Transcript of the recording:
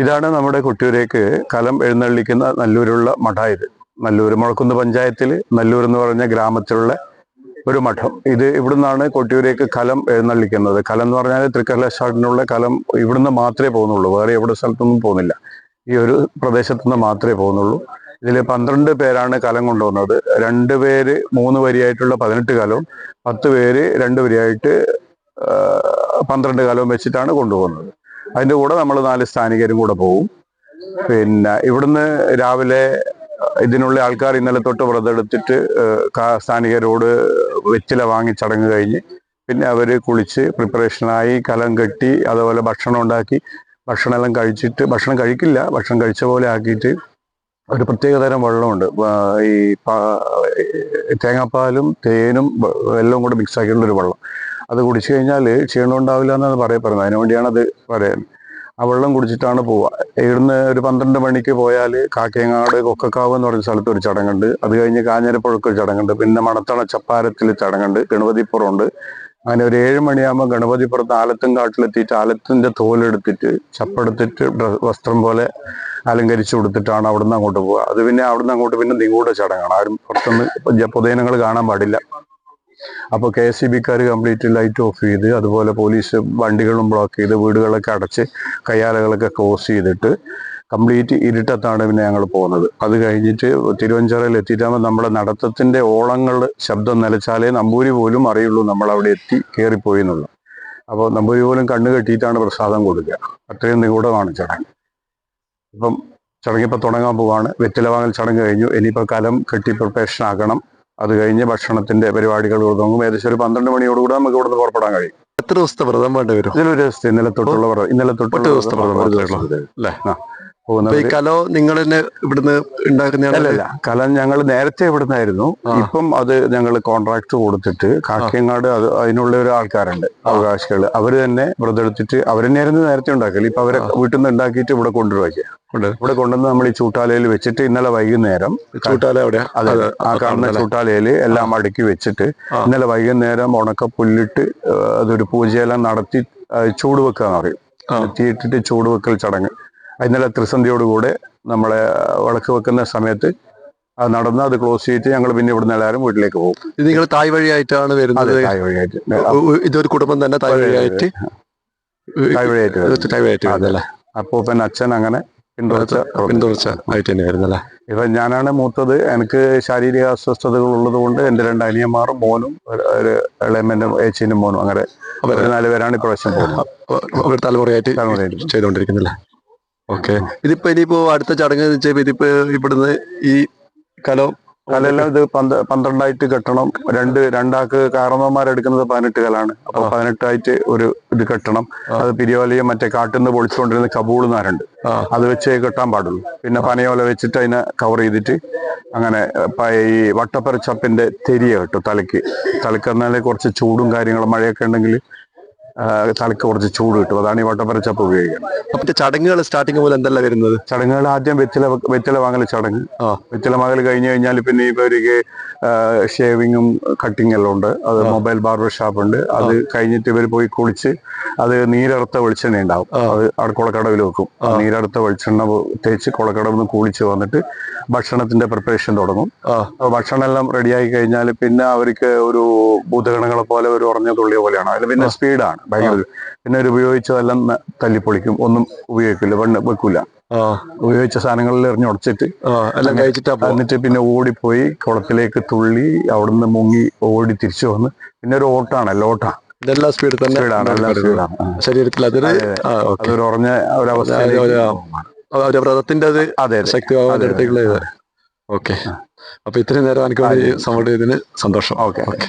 ഇതാണ് നമ്മുടെ കൊട്ടിയൂരേക്ക് കലം എഴുന്നള്ളിക്കുന്ന നല്ലൂരുള്ള മഠം ഇത്. നല്ലൂർ മുഴക്കുന്ന് പഞ്ചായത്തിൽ നല്ലൂർ എന്ന് പറഞ്ഞ ഗ്രാമത്തിലുള്ള ഒരു മഠം. ഇത് ഇവിടുന്നാണ് കൊട്ടിയൂരേക്ക് കലം എഴുന്നള്ളിക്കുന്നത്. കലം എന്ന് പറഞ്ഞാൽ തൃക്കലശാട്ടിനുള്ള കലം ഇവിടുന്ന് മാത്രമേ പോകുന്നുള്ളൂ. വേറെ എവിടെ സ്ഥലത്തൊന്നും പോകുന്നില്ല. ഈ ഒരു പ്രദേശത്തു നിന്ന് മാത്രമേ പോകുന്നുള്ളൂ. ഇതിൽ പന്ത്രണ്ട് പേരാണ് കലം കൊണ്ടുവന്നത്. രണ്ട് പേര് മൂന്ന് വരിയായിട്ടുള്ള പതിനെട്ട് കലവും പത്ത് പേര് രണ്ട് വരിയായിട്ട് പന്ത്രണ്ട് കലവും വെച്ചിട്ടാണ് കൊണ്ടുപോകുന്നത്. അതിന്റെ കൂടെ നമ്മൾ നാല് സ്ഥാനികരും കൂടെ പോകും പിന്നെ ഇവിടുന്ന് രാവിലെ ഇതിനുള്ള ആൾക്കാർ ഇന്നലെ തൊട്ട് വ്രതെടുത്തിട്ട് സ്ഥാനികരോട് വെറ്റില വാങ്ങി ചടങ്ങ് കഴിഞ്ഞ് പിന്നെ അവർ കുളിച്ച് പ്രിപ്പറേഷനായി കലം കെട്ടി അതുപോലെ ഭക്ഷണം ഉണ്ടാക്കി ഭക്ഷണമെല്ലാം കഴിച്ചിട്ട് ഭക്ഷണം കഴിക്കില്ല ഭക്ഷണം കഴിച്ച പോലെ ആക്കിയിട്ട് ഒരു പ്രത്യേക തരം വെള്ളമുണ്ട്. ഈ തേങ്ങാപ്പാലും തേനും എല്ലാം കൂടെ മിക്സ് ആക്കിയിട്ടുള്ളൊരു ഒരു വെള്ളം. അത് കുടിച്ചു കഴിഞ്ഞാൽ ക്ഷീണം ഉണ്ടാവില്ല എന്നാണ് പറയപ്പെടുന്നത്. അതിനു വേണ്ടിയാണ് അത് പറയുന്നത്. ആ വെള്ളം കുടിച്ചിട്ടാണ് പോവുക. ഇവിടുന്ന് ഒരു പന്ത്രണ്ട് മണിക്ക് പോയാൽ കാക്കയങ്ങാട് കൊക്കക്കാവ് എന്ന് പറഞ്ഞ സ്ഥലത്ത് ഒരു ചടങ്ങുണ്ട്. അത് കഴിഞ്ഞ് കാഞ്ഞിരപ്പുഴക്ക് ഒരു ചടങ്ങുണ്ട്. പിന്നെ മണത്തണ ചപ്പാരത്തിൽ ചടങ്ങുണ്ട്. ഗണപതിപ്പുറമുണ്ട്. അങ്ങനെ ഒരു ഏഴ് മണിയാകുമ്പോൾ ഗണപതിപ്പുറത്ത് ആലത്തും കാട്ടിലെത്തിയിട്ട് ആലത്തിന്റെ തോലെടുത്തിട്ട് ചപ്പെടുത്തിട്ട് വസ്ത്രം പോലെ അലങ്കരിച്ചു കൊടുത്തിട്ടാണ് അവിടുന്ന് അങ്ങോട്ട് പോവുക. അത് പിന്നെ അവിടുന്ന് അങ്ങോട്ട് പിന്നെ നിങ്ങളുടെ ചടങ്ങാണ്. ആരും പുറത്തുനിന്ന് പൊതുജനങ്ങൾ കാണാൻ പാടില്ല. അപ്പോൾ കെ എസ് ഇ ബിക്കാർ കംപ്ലീറ്റ് ലൈറ്റ് ഓഫ് ചെയ്ത് അതുപോലെ പോലീസ് വണ്ടികളും ബ്ലോക്ക് ചെയ്ത് വീടുകളൊക്കെ അടച്ച് കയ്യാലകളൊക്കെ ക്ലോസ് ചെയ്തിട്ട് കംപ്ലീറ്റ് ഇരുട്ടത്താണ് പിന്നെ ഞങ്ങൾ പോകുന്നത് അത് കഴിഞ്ഞിട്ട് തിരുവഞ്ചാറയിൽ എത്തിയിട്ടാകുമ്പോൾ നമ്മുടെ നടത്തത്തിന്റെ ഓളങ്ങൾ ശബ്ദം നിലച്ചാലേ നമ്പൂരി പോലും അറിയുള്ളൂ നമ്മൾ അവിടെ എത്തി കയറിപ്പോയി എന്നുള്ളത്. അപ്പോൾ നമ്പൂരി പോലും കണ്ണ് കെട്ടിയിട്ടാണ് പ്രസാദം കൊടുക്കുക. അത്രയും നിഗൂഢമാണ് ചടങ്ങ്. ഇപ്പം ചടങ്ങിപ്പോൾ തുടങ്ങാൻ പോവാണ്. വെറ്റില വാങ്ങൽ ചടങ്ങ് കഴിഞ്ഞു. ഇനിയിപ്പോൾ കലം കെട്ടി പ്രിപ്പറേഷൻ ആക്കണം. അത് കഴിഞ്ഞ് ഭക്ഷണത്തിന്റെ പരിപാടികൾ തുടങ്ങും. ഏകദേശം ഒരു പന്ത്രണ്ട് മണിയോടുകൂടെ നമുക്ക് ഇവിടുന്ന് പുറപ്പെടാൻ കഴിയും. എത്ര ദിവസത്തെ വ്രതം വേണ്ടി വരും? ഇതിലൊരു ദിവസത്തെ ഇന്നലെ തൊട്ടുള്ള വ്രതം. ഇന്നലെ തൊട്ടുള്ള ദിവസത്തെ വ്രതം. അല്ലേ? അപ്പൊ ഈ കലോ നിങ്ങൾ തന്നെ ഇവിടുന്ന് ഉണ്ടാക്കുന്നതല്ല കല ഞങ്ങൾ നേരത്തെ ഇവിടുന്നായിരുന്നു. ഇപ്പം അത് ഞങ്ങൾ കോൺട്രാക്ട് കൊടുത്തിട്ട് കാക്കിയങ്ങാട് അത് അതിനുള്ള ഒരു ആൾക്കാരുണ്ട് അവകാശികൾ അവർ തന്നെ വ്രതം എടുത്തിട്ട് അവർ തന്നെയായിരുന്നു നേരത്തെ ഉണ്ടാക്കൽ. ഇപ്പൊ അവരെ വീട്ടിൽ നിന്ന് ഉണ്ടാക്കിയിട്ട് ഇവിടെ കൊണ്ടുവരിക കൊണ്ട് ഇവിടെ കൊണ്ടുവന്ന് നമ്മൾ ഈ ചൂട്ടാലയിൽ വെച്ചിട്ട് ഇന്നലെ വൈകുന്നേരം ചൂട്ടാല അതെ ആ കാണുന്ന ചൂട്ടാലയിൽ എല്ലാം അടുക്കി വെച്ചിട്ട്. ഇന്നലെ വൈകുന്നേരം ഉണക്ക പുല്ലിട്ട് അതൊരു പൂജയെല്ലാം നടത്തി ചൂട് വെക്കാന്ന് പറയും. തീയിട്ടിട്ട് ചൂട് വെക്കൽ ചടങ്ങ്. ഇന്നലെ ത്രിസന്ധിയോടുകൂടെ നമ്മളെ വിളക്ക് വെക്കുന്ന സമയത്ത് അത് നടന്ന് അത് ക്ലോസ് ചെയ്തിട്ട് ഞങ്ങൾ പിന്നെ ഇവിടുന്ന് എല്ലാവരും വീട്ടിലേക്ക് പോകും. ഇത് നിങ്ങൾ തായ് വഴിയായിട്ടാണ് വരുന്നത്? തായ് വഴിയായിട്ട്. ഇതൊരു കുടുംബം തന്നെ തായ് വഴിയായിട്ട്? തായ് വഴിയായിട്ട് തായ് വഴിയായിട്ട്. അപ്പോൾ പിന്നെ അച്ഛൻ അങ്ങനെ പിന്തുടർച്ച പിന്തുടർച്ച ആയിട്ട് തന്നെ വരുന്നല്ലേ? ഇപ്പൊ ഞാനാണ് മൂത്തത്. എനിക്ക് ശാരീരിക അസ്വസ്ഥതകൾ ഉള്ളത് കൊണ്ട് എന്റെ രണ്ട് അനിയന്മാറും മോനും ഒരു- ഇളയമ്മന്റെ ഏച്ചീനും മോനും അങ്ങനെ നാല് പേരാണ് ഇപ്രാവശ്യം പോകുന്നത്. തലമുറയായിട്ട് തലമുറയായിട്ട്. ചെയ്തോണ്ടിരിക്കുന്നില്ലേ ഓക്കെ. ഇതിപ്പോ ഇനിയിപ്പോ അടുത്ത ചടങ്ങ് എന്ന് വെച്ചാൽ ഇതിപ്പോ ഇവിടുന്ന് ഈ കലോ കലെല്ലാം ഇത് പന്ത്ര പന്ത്രണ്ടായിട്ട് കെട്ടണം. രണ്ട് രണ്ടാക്ക് കാരണവന്മാരെടുക്കുന്നത് പതിനെട്ട് കലാണ്. അപ്പൊ. പതിനെട്ടായിട്ട് ഒരു ഇത് കെട്ടണം. അത് പിരിയോലയും മറ്റേ കാട്ടിൽ നിന്ന് പൊളിച്ചുകൊണ്ടിരുന്ന കബൂളുന്നാരുണ്ട് നാരുണ്ട് അത് വെച്ച് കെട്ടാൻ പാടുള്ളൂ. പിന്നെ പനയോല വെച്ചിട്ട് അതിനെ കവർ ചെയ്തിട്ട് അങ്ങനെ പ- ഈ വട്ടപ്പരച്ചപ്പിന്റെ തെരിയ കെട്ടും തലയ്ക്ക്. തലക്ക് പറഞ്ഞാൽ കുറച്ച് ചൂടും കാര്യങ്ങളും മഴയൊക്കെ ഉണ്ടെങ്കിൽ ആ, തലയ്ക്ക് കുറച്ച് ചൂട് കിട്ടും. അതാണ് ഈ വട്ടപ്പരച്ചപ്പ് ഉപയോഗിക്കുന്നത് അപ്പൊ ചടങ്ങുകൾ സ്റ്റാർട്ടിങ് പോലെ എന്തല്ല വരുന്നത്? ചടങ്ങുകൾ ആദ്യം വെറ്റില വെറ്റില വാങ്ങൽ ചടങ്ങ്. വെറ്റില വാങ്ങൽ കഴിഞ്ഞ് കഴിഞ്ഞാൽ പിന്നെ ഇവർക്ക് ഷേവിങ്ങും കട്ടിങ് എല്ലാം ഉണ്ട്. അത് മൊബൈൽ ബാർബർ ഷോപ്പ് ഉണ്ട്. അത് കഴിഞ്ഞിട്ട് ഇവർ പോയി കുളിച്ച് അത് നീരടുത്ത വെളിച്ചെണ്ണ ഉണ്ടാവും. അത് അവിടെ കുളക്കടവിൽ വെക്കും. നീരടുത്ത വെളിച്ചെണ്ണ തേച്ച് കുളക്കടവിൽ നിന്ന് കുളിച്ച് വന്നിട്ട് ഭക്ഷണത്തിന്റെ പ്രിപ്പറേഷൻ തുടങ്ങും. അപ്പൊ ഭക്ഷണം എല്ലാം റെഡിയായി കഴിഞ്ഞാൽ പിന്നെ അവർക്ക് ഒരു ഭൂതഗണങ്ങളെ പോലെ ഒരു ഉറഞ്ഞ തുള്ളിയ പോലെയാണ്. അതിൽ പിന്നെ. സ്പീഡാണ് ഭയങ്കര പിന്നെ ഒരു ഉപയോഗിച്ചതെല്ലാം തല്ലിപ്പൊളിക്കും. ഒന്നും ഉപയോഗിക്കില്ല. വെണ്ണ വെക്കൂല. ആ. ഉപയോഗിച്ച സാധനങ്ങളിൽ എറിഞ്ഞ് ഉടച്ചിട്ട് ആ എല്ലാം കഴിച്ചിട്ടാ എന്നിട്ട് പിന്നെ ഓടിപ്പോയി കുളത്തിലേക്ക് തുള്ളി അവിടുന്ന് മുങ്ങി ഓടി തിരിച്ചു വന്ന്. പിന്നെ ഒരു ഓട്ടാണ്. ഓട്ടാ ഇതെല്ലാം സ്പീഡ് തന്നെ. ശരീരത്തിൽ അതൊരു ഉറഞ്ഞ ഒരവസ്ഥ അതെ, അതെ, ഒരു വ്രതത്തിന്റെ അത് അതെ അതെ. ശക്തി അടുത്തേക്കുള്ള ഓക്കെ. അപ്പൊ ഇത്രയും നേരം എനിക്ക് ചെയ്തതിന് സന്തോഷം. ഓക്കെ. ഓക്കെ.